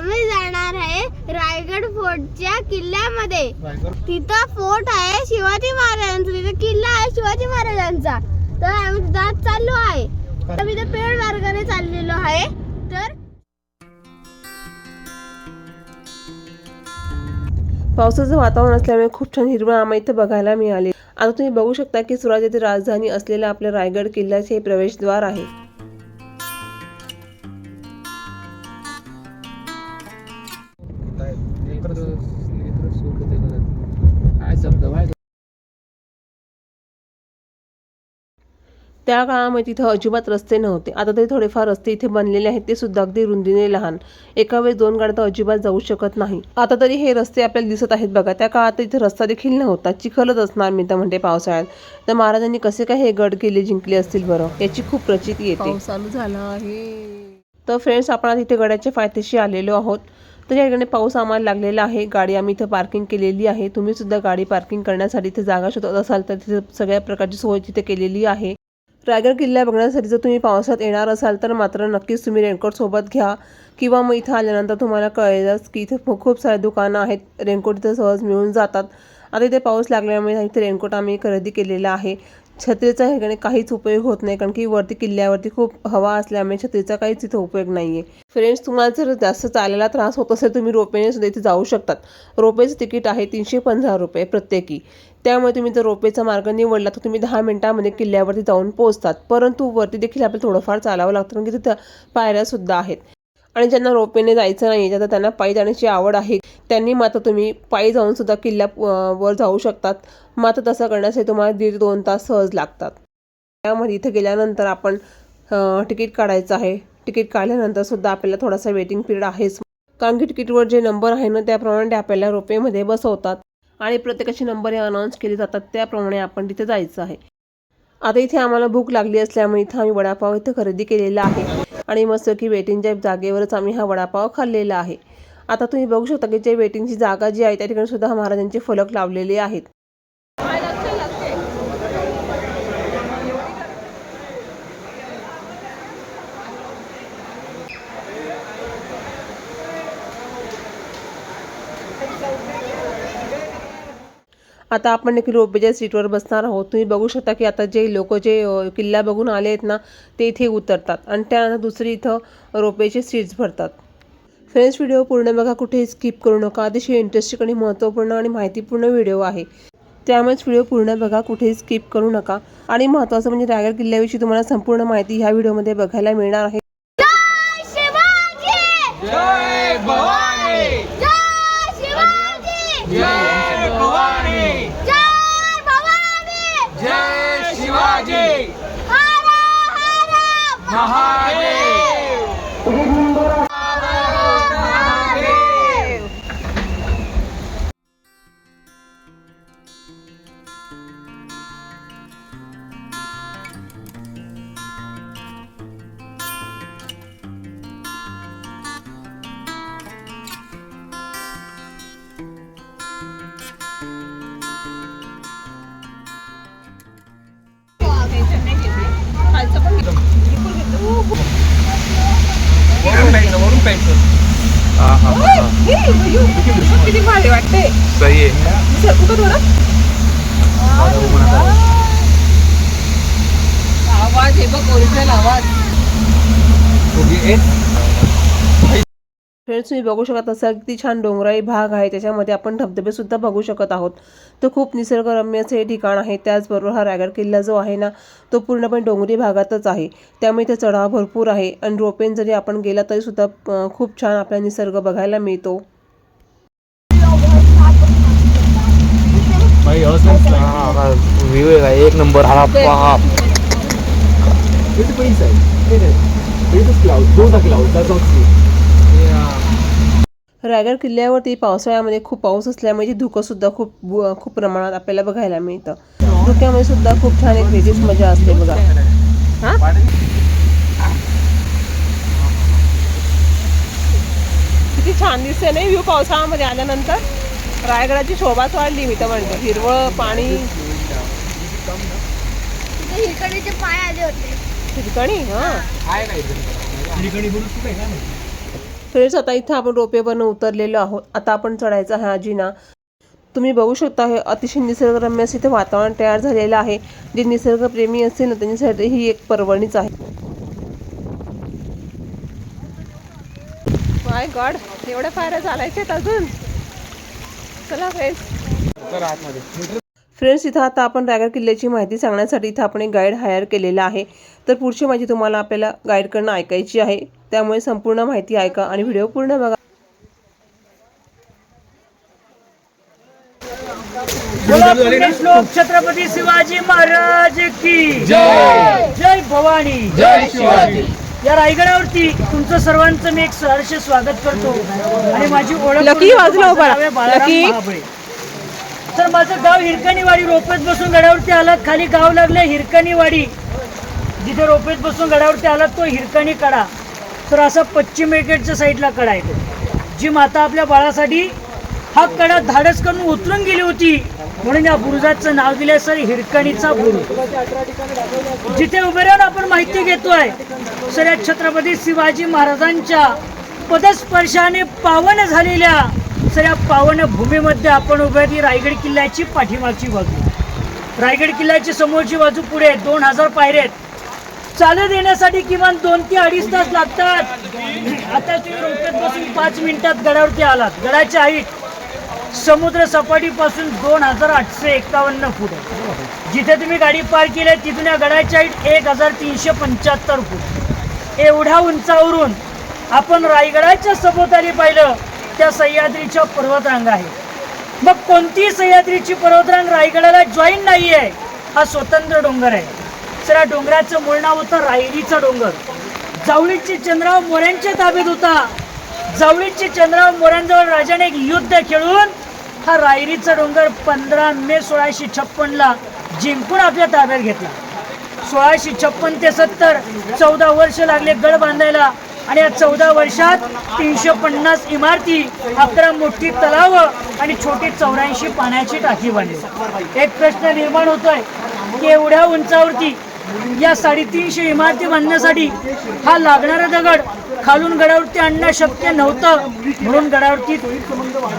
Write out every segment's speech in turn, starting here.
आम्ही जाणार आहे रायगड फोर्टच्या किल्ल्यामध्ये. तिथं फोर्ट आहे शिवाजी महाराजांचा तिथं किल्ला आहे शिवाजी महाराजांचा. तर आम्ही तिथं चाललो आहे. तर मी पेड मार्गाने चाललेलो आहे. तर पावसाचं वातावरण असल्यामुळे खूप छान हिरवळ आम्हाला इथे बघायला मिळाले. आता तुम्ही बघू शकता की स्वराज्याची राजधानी असलेल्या आपल्या रायगड किल्ल्याचे हे प्रवेशद्वार आहे. त्या काळामध्ये तिथं अजिबात रस्ते नव्हते. आता तरी थोडेफार रस्ते इथे बनलेले आहेत ते सुद्धा अगदी रुंदीने लहान. एका वेळेस दोन गाड्या तर अजिबात जाऊ शकत नाही. आता तरी हे रस्ते आपल्याला दिसत आहेत बघा. त्या काळात इथे रस्ता देखील नव्हता. चिखलच असणार मी तर म्हणते पावसाळ्यात. तर महाराजांनी कसे काय हे गड किल्ले जिंकले असतील बरं? याची खूप प्रचिती येते. चालू झाला आहे. तर फ्रेंड्स आपण आज इथे गड्याच्या फायदेशी आलेलो आहोत. तर या ठिकाणी पाऊस आम्हाला लागलेला आहे. गाडी आम्ही इथं पार्किंग केलेली आहे. तुम्ही सुद्धा गाडी पार्किंग करण्यासाठी इथे जागा शोधत असाल तर तिथे सगळ्या प्रकारची सोय तिथे केलेली आहे. रायगड किल्ला बघण्यासाठी जर तुम्ही पावसात येणार असाल तर मात्र नक्कीच तुम्ही रेनकोटसोबत घ्या. किंवा मग इथं आल्यानंतर तुम्हाला कळेलच की इथे खूप सारे दुकानं आहेत. रेनकोट इथं सहज मिळून जातात. आता इथे पाऊस लागल्यामुळे इथे रेनकोट आम्ही खरेदी केलेला आहे. छत्रीचा हे काहीच उपयोग होत नाही कारण की वरती किल्ल्यावरती खूप हवा असल्यामुळे छत्रीचा काहीच इथे उपयोग नाही आहे फ्रेंड्स तुम्हाला जर जास्त चालायला त्रास होत असेल तुम्ही रोपेने सुद्धा इथे जाऊ शकतात. रोपेचं तिकीट आहे तीनशे पंधरा रुपये प्रत्येकी. त्यामुळे तुम्ही जर रोपेचा मार्ग निवडला तर तुम्ही दहा मिनटामध्ये किल्ल्यावरती जाऊन पोहोचतात. परंतु वरती देखील आपल्याला थोडंफार चालावं लागतं कारण की तिथं पायऱ्यासुद्धा आहेत. आणि ज्यांना रोपेने जायचं नाही तर त्यांना पायी जाण्याची आवड आहे त्यांनी मात्र तुम्ही पायी जाऊन सुद्धा किल्ल्या वर जाऊ शकतात. मात्र तसं करण्यासाठी तुम्हाला दीड दोन तास सहज लागतात. त्यामध्ये इथं गेल्यानंतर आपण तिकीट काढायचं आहे. तिकीट काढल्यानंतरसुद्धा आपल्याला थोडासा वेटिंग पिरियड आहेच. कारण की तिकीटवर जे नंबर आहे ना त्याप्रमाणे ते आपल्याला रोपेमध्ये बसवतात. आणि प्रत्येकाचे नंबर हे अनाऊन्स केले जातात. त्याप्रमाणे आपण तिथे जायचं आहे. आता इथे आम्हाला भूक लागली असल्यामुळे इथं आम्ही वडापाव इथं खरेदी केलेला आहे. आणि मस्त की वेटिंगच्या जागेवरच आम्ही हा वडापाव खाल्लेला आहे. आता तुम्ही बघू शकता की जे वेटिंगची जागा जी आहे त्या ठिकाणी सुद्धा महाराजांचे फलक लावलेले आहेत. आता आपण देखील रोपेच्या सीटवर बसणार आहोत. तुम्ही बघू शकता की आता जे लोक जे किल्ला बघून आले आहेत ना ते इथे उतरतात आणि त्यानंतर दुसरी इथं रोपेचे सीट्स भरतात. फ्रेंड्स व्हिडिओ पूर्ण बघा कुठेही स्किप करू नका. अतिशय इंटरेस्टिंग आणि महत्त्वपूर्ण आणि माहितीपूर्ण व्हिडिओ आहे. त्यामुळेच व्हिडिओ पूर्ण बघा कुठेही स्किप करू नका. आणि महत्त्वाचं म्हणजे रायगड किल्ल्याविषयी तुम्हाला संपूर्ण माहिती ह्या व्हिडिओमध्ये बघायला मिळणार आहे. वरून प्यायचं वरून प्यायचं किती भारी वाटते सही आहे. सरकू का थोडं आवाज हे बघ ओरिजिनल आवाज. फ्रेंड्स तुम्ही बघू शकत असाल किती छान डोंगराळी भाग आहे. त्याच्यामध्ये आपण धबधबे सुद्धा बघू शकत आहोत. तर खूप निसर्गरम्य असं हे ठिकाण आहे. त्याचबरोबर हा रायगड किल्ला जो आहे ना तो पूर्णपणे डोंगरी भागातच आहे. त्यामुळे इथे चढाव भरपूर आहे. आणि रोपेन जरी आपण गेला तरी सुद्धा अं, खूप छान आपला निसर्ग बघायला मिळतो. व्ह्यू आहे का एक नंबर. हा बाप. रायगड किल्ल्यावरती पावसाळ्यामध्ये खूप पाऊस असल्यामुळे इथे धुकं सुद्धा खूप खूप प्रमाणात आपल्याला बघायला मिळतं. धुक्यामध्ये सुद्धा खूप छान एक वेगळीच मजा असते बघा. हा? किती छान दिसते नाही व्ह्यू पावसाळ्यामध्ये आल्यानंतर? रायगडाची शोभाच वाढली मी तर म्हणते. हिरवळ पाणी. तिथे हिकडीचे पाय आले होते. ठिकाणी हा. आहे का इकडे फ्रेंड्स आता इथं आपण रोपेवरनं उतरलेलो आहोत. आता आपण चढायचा हा जिना तुम्ही बघू शकता हे अतिशय निसर्गरम्य असं इथे वातावरण तयार झालेलं आहे. जे निसर्गप्रेमी असेल ना त्यांच्यासाठी ही एक पर्वणीच आहे. माय गॉड एवढ्या फायऱ्या चालायच्या अजून? चला फ्रेंड्स फ्रेंड्स इथं आता आपण रायगड किल्ल्याची माहिती सांगण्यासाठी इथं आपण एक गाईड हायर केलेला आहे. तर पुढची माहिती तुम्हाला आपल्याला गाईडकडनं ऐकायची आहे. त्यामुळे संपूर्ण माहिती ऐका आणि व्हिडिओ पूर्ण बघा. छत्रपती शिवाजी महाराज की जय! जय भवानी! जय शिवाजी! या रायगडावरती तुमचं सर्वांचं मी एक सहर्ष स्वागत करतो. आणि माझी ओळख बाळाराम लकी. महाबळे. तर माझं गाव हिरकणीवाडी रोपेत बसून गडावरती आलात. खाली गाव लागलं हिरकणीवाडी. जिथे रोपेत बसून गडावरती आलात तो हिरकणी कडा. तर असा पश्चिम विकेटच्या साईडला कडा आहे तो. जी माता आपल्या बाळासाठी हा कडा धाडस करून उतरून गेली होती. म्हणून या बुरुजाचं नाव दिले सर हिरकणीचा बुरुज जिथे उभे राहून आपण माहिती घेतोय सर या छत्रपती शिवाजी महाराजांच्या पदस्पर्शाने पावन झालेल्या दुसऱ्या या पावन भूमीमध्ये आपण उभे ती रायगड किल्ल्याची पाठीमागची बाजू. रायगड किल्ल्याची समोरची बाजू पुढे दोन हजार पायऱ्या आहेत. चालत येण्यासाठी किमान दोन ते अडीच तास लागतात. आता तुम्ही रोक्यात बसून पाच मिनिटात गडावरती आलात. गडाची हाईट समुद्र सपाटीपासून दोन हजार आठशे एकावन्न फूट आहे. जिथे तुम्ही गाडी पार्क केली आहे तिथून या गडाची हाईट एक हजार तीनशे पंच्याहत्तर फूट. एवढ्या उंचावरून आपण रायगडाच्या सभोवताली पाहिलं. त्या सह्याद्रीच्या पर्वतरांग आहे. मग कोणती सह्याद्रीची पर्वतरांग रायगडाला जॉईन नाही आहे हा स्वतंत्र डोंगर आहे. सर या डोंगराचं मूळ नाव होतं रायरीचा डोंगर. जावळीची चंद्राव मोऱ्यांच्या ताब्यात होता. जावळीची चंद्राव मोऱ्यांजवळ राजाने एक युद्ध खेळून हा रायरीचा डोंगर पंधरा मे सोळाशे छप्पनला जिंकून आपल्या ताब्यात घेतला. सोळाशे छप्पन ते सत्तर चौदा वर्ष लागले गड बांधायला. आणि या चौदा वर्षात तीनशे पन्नास इमारती अकरा मोठी तलाव आणि छोटी चौऱ्याऐंशी पाण्याची टाकी बांधली एक प्रश्न निर्माण होतोय की एवढ्या उंचावरती या साडेतीनशे इमारती बांधण्यासाठी हा लागणारा दगड खालून गडावरती आणणं शक्य नव्हतं. म्हणून गडावरती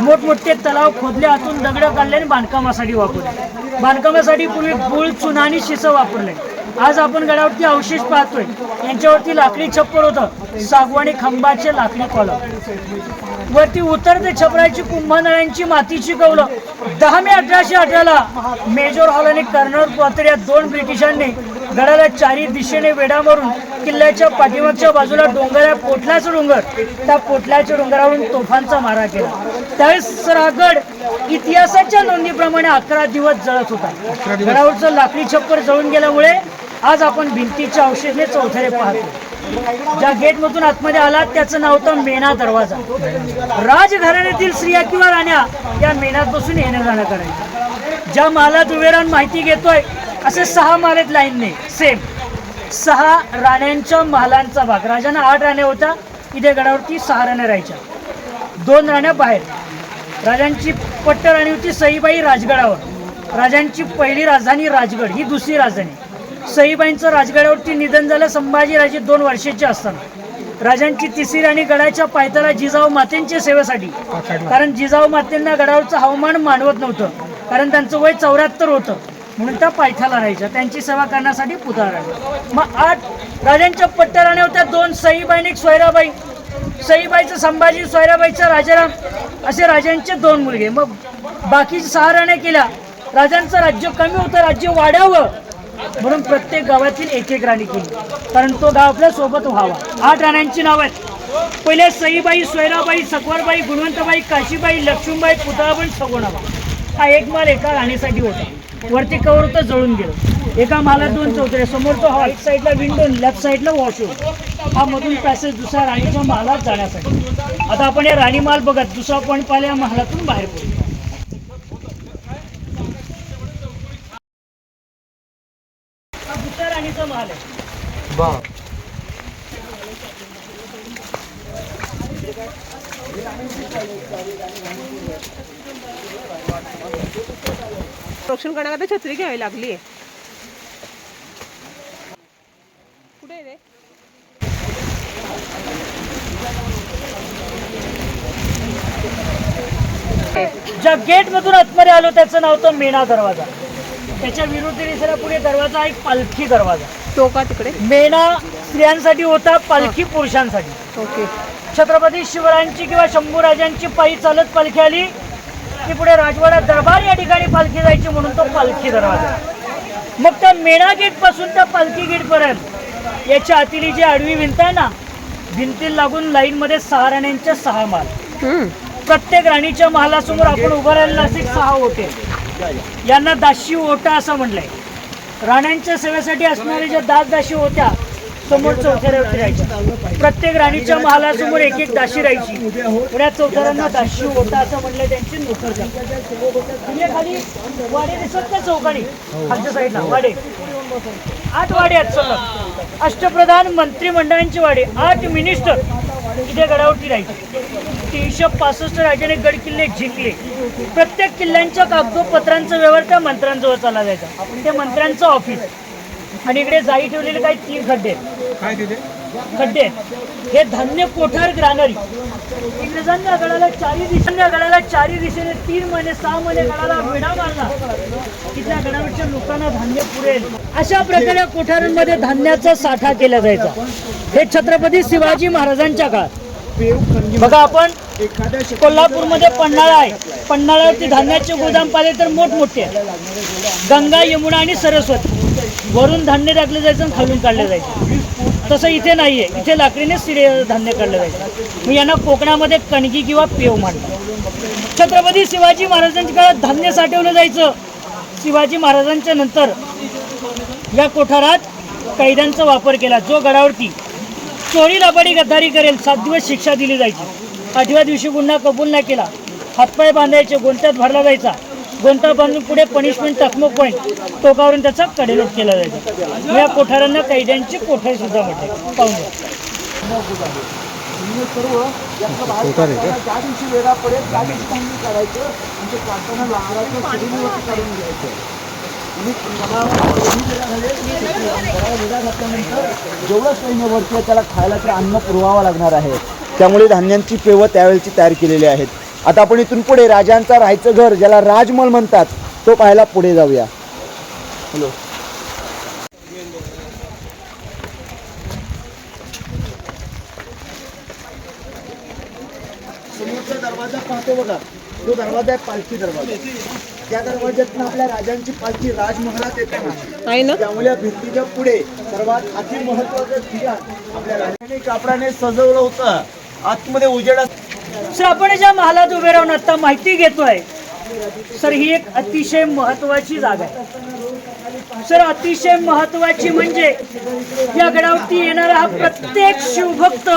मोठमोठे तलाव खोदले आतून दगड काढले आणि बांधकामासाठी वापरले. बांधकामासाठी पूर्वी गुळ चुना आणि शिसं वापरले. आज आपण गडावरती अवशेष पाहतोय. यांच्यावरती लाकडी छप्पर होतं. सागवानी खंबाचे लाकडी कॉलम वरती उतरते छपराची कुंभनळ्यांची मातीची कौलं दहा मे अठराशे अठराला मेजर हॉल आणि कर्नल पॉतर या दोन ब्रिटिशांनी गडाला चारी दिशेने वेढा मारून किल्ल्याच्या पाठीमागच्या बाजूला डोंगर आहे पोटल्याचं डोंगर त्या पोटल्याच्या डोंगरावरून तोफांचा मारा केला. त्यावेळेस सर हा गड इतिहासाच्या नोंदीप्रमाणे अकरा दिवस जळत होता. गडावरचं लाकडी छप्पर जळून गेल्यामुळे आज आपण भिंतीच्या अवशेषने चौथरे पाहतो. ज्या गेटमधून आतमध्ये आलात त्याचं नाव होतं मेणा दरवाजा. राजघराण्यातील स्त्रिया किंवा राण्या या मेणात बसून येणं जाणं करायचं. ज्या माला दुवेरान माहिती घेतोय असे सहा माल आहेत लाईनने. सेम सहा राण्यांच्या महालांचा भाग. राजांना आठ राण्या होत्या. इथे गडावरती सहा राण्या राहायच्या. दोन राण्या बाहेर. राजांची पट्ट राणी होती सईबाई राजगडावर. राजांची पहिली राजधानी राजगड. ही दुसरी राजधानी. सईबाईंचं राजगडावरती निधन झालं. संभाजीराजे दोन वर्षाचे असताना राजांची तिसरी राणी गडाच्या पायथ्याला जिजाऊ मातेंच्या सेवेसाठी. कारण जिजाऊ मातेंना गडावरचं हवामान मानवत नव्हतं. कारण त्यांचं वय चौऱ्याहत्तर होतं. म्हणून त्या पायथ्याला राहायच्या. त्यांची सेवा करण्यासाठी पुतळा राहिला मग आठ राजांच्या पट्ट्या राण्या होत्या. दोन सईबाई आणि एक सोयराबाई. सईबाईचं संभाजी सोयराबाईचा राजाराम. असे राजांचे दोन मुलगे. मग बाकी सहा राण्या केल्या. राजांचं राज्य कमी होतं. राज्य वाढावं. म्हणून प्रत्येक गावातील एक एक राणी केली. कारण तो गाव आपल्यासोबत व्हावा. आठ राण्यांची नाव आहेत. पहिल्या सईबाई सोयराबाई सकवरबाई गुणवंतबाई काशीबाई लक्ष्मीबाई पुतळाबाई सगुणाबाई. हा एक माल एका राणीसाठी होता. वरती कवर तर जळून गेलं. एका माला दोन चौथरे समोरचा हॉल एक साईडला विंडो लेफ्ट साईडला वॉशरूम हा मधून पॅसेज दुसऱ्या राणीच्या महालात जाण्यासाठी. आता आपण या राणी माल बघत दुसरा पॉईंट पाहिल्या महालातून बाहेर पडू हा दुसऱ्या राणीचा महाल आहे बा. संरक्षण करण्याकरता छत्री घ्यावी लागली कुठे आहे रे? ज्या गेट मधून आतमध्ये आलो त्याचं नाव होतं मेणा दरवाजा. त्याच्या विरुद्ध दिशेला पुढे दरवाजा एक पालखी दरवाजा. तो का तिकडे? मेणा स्त्रियांसाठी होता पालखी पुरुषांसाठी. ओके. छत्रपती शिवरायांची किंवा शंभूराजांची पायी चालत पालखी आली की पुढे राजवाडा दरबार या ठिकाणी पालखी जायची म्हणून तो पालखी दरवाजा. मग त्या मेणा गेटपासून त्या पालखी गेट पर्यंत याच्या आतली जी आडवी भिंत आहे ना भिंतीला लागून लाईन मध्ये सहा राण्यांच्या सहा माल. प्रत्येक राणीच्या महालासमोर आपण उभं राहिलेलं असे सहा ओटे. यांना दाशी ओटा असं म्हणलंय. राण्यांच्या सेवेसाठी असणाऱ्या ज्या दास दाशी होत्या समोर चौथ्यावरती राहायच्या प्रत्येक राणीच्या महालासमोर एक एक दाशी राहायची. पुढ्या चौथऱ्यांना दाशी होता असं म्हणलं त्यांची नोकर खाली वाडे दिसत नाही चौकानी? खालच्या साईडला वाडे. आठ वाडे आहेत सलग अष्टप्रधान मंत्रिमंडळांचे वाडे. आठ मिनिस्टर इथे गडावरती राहायचे तीनशे पासष्ट राजाने गड किल्ले जिंकले. प्रत्येक किल्ल्यांच्या कागदोपत्रांचा व्यवहार त्या मंत्र्यांजवळ चालला जायचा ते मंत्र्यांचं ऑफिस आणि इकडे जाई ठेवलेले काही तीन खड्डे. खड्डे. हे धान्य कोठार ग्रानरी. इंग्रजांच्या गडाला चारी दिशांच्या गडाला चारी दिशेने तीन महिने सहा महिने गडाला वेढा मारला. की त्या गडावरच्या लोकांना धान्य पुरेल. अशा प्रकारे कोठारांमध्ये धान्याचा साठा केला जायचा. हे छत्रपती शिवाजी महाराजांच्या काळात. बघा आपण कोल्हापूरमध्ये पन्हाळा आहे. पन्हाळ्यावरती धान्याचे गोदाम पाहिले तर मोठमोठे आहे. गंगा यमुना आणि सरस्वती. वरून धान्य टाकलं जायचं आणि खालून काढलं जायचं. तसं इथे नाहीये. इथे लाकडीने सिरे धान्य काढलं जायचं. मग यांना कोकणामध्ये कणगी किंवा पेव म्हणतात छत्रपती शिवाजी महाराजांच्या काळात धान्य साठवलं जायचं. शिवाजी महाराजांच्या नंतर या कोठारात कैद्यांचा वापर केला. जो गडावरती चोरी बडी गद्दारी करेल सात दिवस शिक्षा दिली जायची. आठव्या दिवशी गुन्हा कबूल नाही केला. हातपाय बांधायचे गोंत्यात भरला जायचा. गोंता बांधून पुढे पनिशमेंट टकमक पॉईंट टोकावरून त्याचा कडेलोट केला जायचा. या कोठारांना कैद्यांची कोठारी सुद्धा म्हणते पाहून घ्या. जेवढं सैन्य वरती आहे त्याला खायला तर अन्न पुरवावं लागणार आहे. त्यामुळे धान्यांची पेवं त्यावेळेची तयार केलेली आहेत. आता आपण इथून पुढे राजांचा राहायचं घर ज्याला राजमल म्हणतात तो पाहायला पुढे जाऊया. हॅलो. समोरचा दरवाजा पाहतो बघा. तो दरवाजा आहे पालखी दरवाजा. त्या दरवाज्यातून आपल्या राजांची पालखी राजमहालात येते. आहे ना? त्यामुळे या भिंतीच्या पुढे सर्वात अति महत्वाचं ठिकाण आपल्या राजाने कापडाने सजवलं होतं. आतमध्ये उजेडा सर आपण ज्या महालात उभे राहून आता माहिती घेतोय. सर ही एक अतिशय महत्वाची जागा आहे. सर अतिशय महत्वाची म्हणजे या गडावरती येणारा हा प्रत्येक शिवभक्त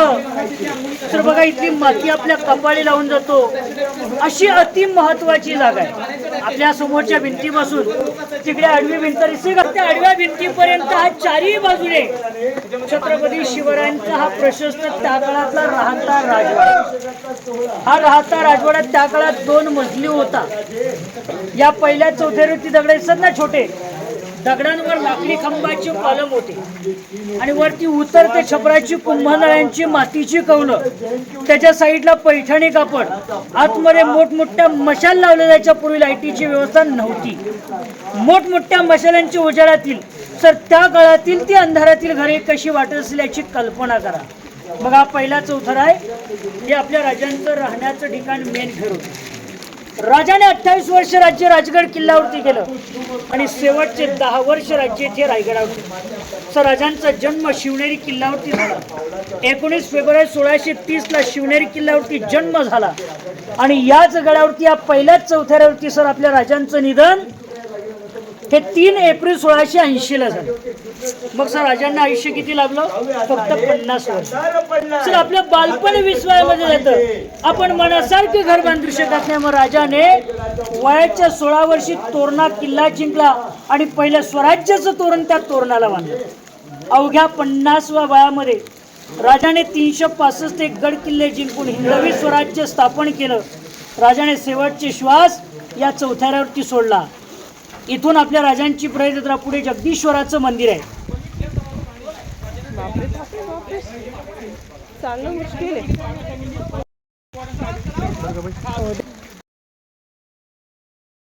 सर बघा इथली माती आपल्या कपाळी लावून जातो. अशी अति महत्वाची जागा आहे. आपल्या समोरच्या भिंतीपासून तिकडे आडवी भिंत दिसते. का त्या आडव्या भिंतीपर्यंत हा चारही बाजूने छत्रपती शिवरायांचा हा प्रशस्त त्या काळातला राहता राजवाडा. हा राहता राजवाडा त्या काळात दोन मजली होता. या पहिल्या चौथ्यावरती दगड ना छोटे? दगडांवर लाकडी खांबाचे कॉलम होते. आणि वरती उतरते छपराची कुंभनाळ्यांची मातीची कौलं त्याच्या साईडला पैठणी कापड. आतमध्ये मोठमोठ्या मशाल लावलेल्याच्या पूर्वी लाईटीची व्यवस्था नव्हती. मोठमोठ्या मशालांची उजाडातील सर त्या काळातील ती अंधारातील घरे कशी वाटत असेल याची कल्पना करा. बघा पहिला चौथरा आहे हे आपल्या राजांचं राहण्याचं ठिकाण मेन घर होतं. राजाने अठ्ठावीस वर्ष राज्य राजगड किल्ल्यावरती केलं. आणि शेवटचे दहा वर्ष राज्य इथे रायगडावरती. सर राजांचा जन्म शिवनेरी किल्ल्यावरती झाला. एकोणीस फेब्रुवारी सोळाशे तीसला शिवनेरी किल्ल्यावरती जन्म झाला. आणि याच गडावरती या पहिल्याच चौथऱ्यावरती सर आपल्या राजांचं निधन हे तीन एप्रिल सोळाशे ऐंशी ला झालं. मग सर राजांना आयुष्य किती लाभलं? फक्त पन्नास वर्ष. सर आपलं बालपण विश्वामध्ये जातं. आपण मनासारखे घर बांधू शकत नाही मग राजाने वयाच्या सोळा वर्षी तोरणा किल्ला जिंकला आणि पहिल्या स्वराज्याचं तोरण त्या तोरणाला बांधलं. अवघ्या पन्नासव्या वयामध्ये राजाने तीनशे पासष्ट एक गड किल्ले जिंकून हिंदवी स्वराज्य स्थापन केलं. राजाने शेवटचे श्वास या चौथऱ्यावरती सोडला. इथून आपल्या राजांची प्रयत्न पुढे जगदीश्वराचं मंदिर आहे. चालणं मुश्किल आहे.